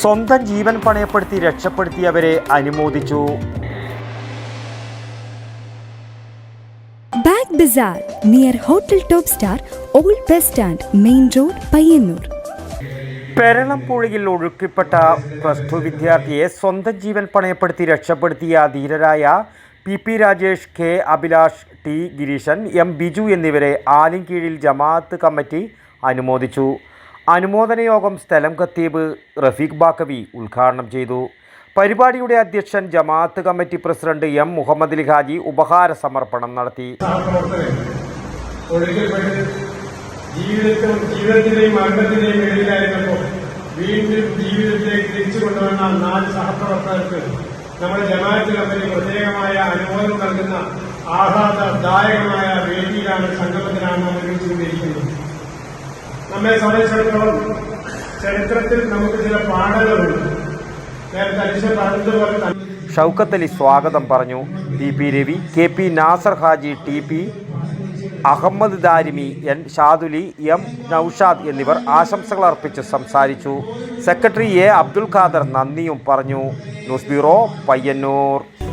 സ്വന്തം ജീവൻ പണയപ്പെടുത്തി രക്ഷപ്പെടുത്തിയവരെ അനുമോദിച്ചു. Bag bazaar near hotel top star old bus stand main road Payyanur. പെരളംപുഴയിൽ ഒഴുക്കിപ്പെട്ട പ്ലസ് ടു വിദ്യാർത്ഥിയെ സ്വന്തം ജീവൻ പണയപ്പെടുത്തി രക്ഷപ്പെടുത്തിയ ധീരരായ P P Rajesh K Abhilash T Gireeshan M Biju എന്നിവരെ ആലിൻകീഴിൽ ജമാഅത്ത് കമ്മിറ്റി അനുമോദിച്ചു. അനുമോദന യോഗം സ്ഥലം ഖത്തീബ് റഫീഖ് ബാക്കവി ഉദ്ഘാടനം ചെയ്തു. പരിപാടിയുടെ അധ്യക്ഷൻ ജമാഅത്ത് committee president M Muhammad Ali Haji ഉപഹാര സമർപ്പണം നടത്തി. വീണ്ടും ജീവിതത്തിലേക്ക് തിരിച്ചു കൊണ്ടുവന്ന നാല് സഹപ്രവർത്തകർക്ക് നമ്മുടെ അനുമോദനം നൽകുന്ന ആഹ്ലാദദായകമായ വേദിയിലാണ് സംഗമത്തിലാണ് നാം ഒരുമിച്ചുകൊണ്ടിരിക്കുന്നത് നമ്മെ സംബന്ധിച്ചിടത്തോളം ചരിത്രത്തിൽ നമുക്ക് ചില പാഠങ്ങളുണ്ട്. നേരത്തെ ഷൗക്കത്ത് അലി സ്വാഗതം പറഞ്ഞു. T P Ravi K P Nasar Haji T P Ahmad Darimi N Shaduli M Naushad എന്നിവർ ആശംസകൾ അർപ്പിച്ച് സംസാരിച്ചു. സെക്രട്ടറി എ അബ്ദുൽ ഖാദർ നന്ദിയും പറഞ്ഞു. News bureau Payyanur.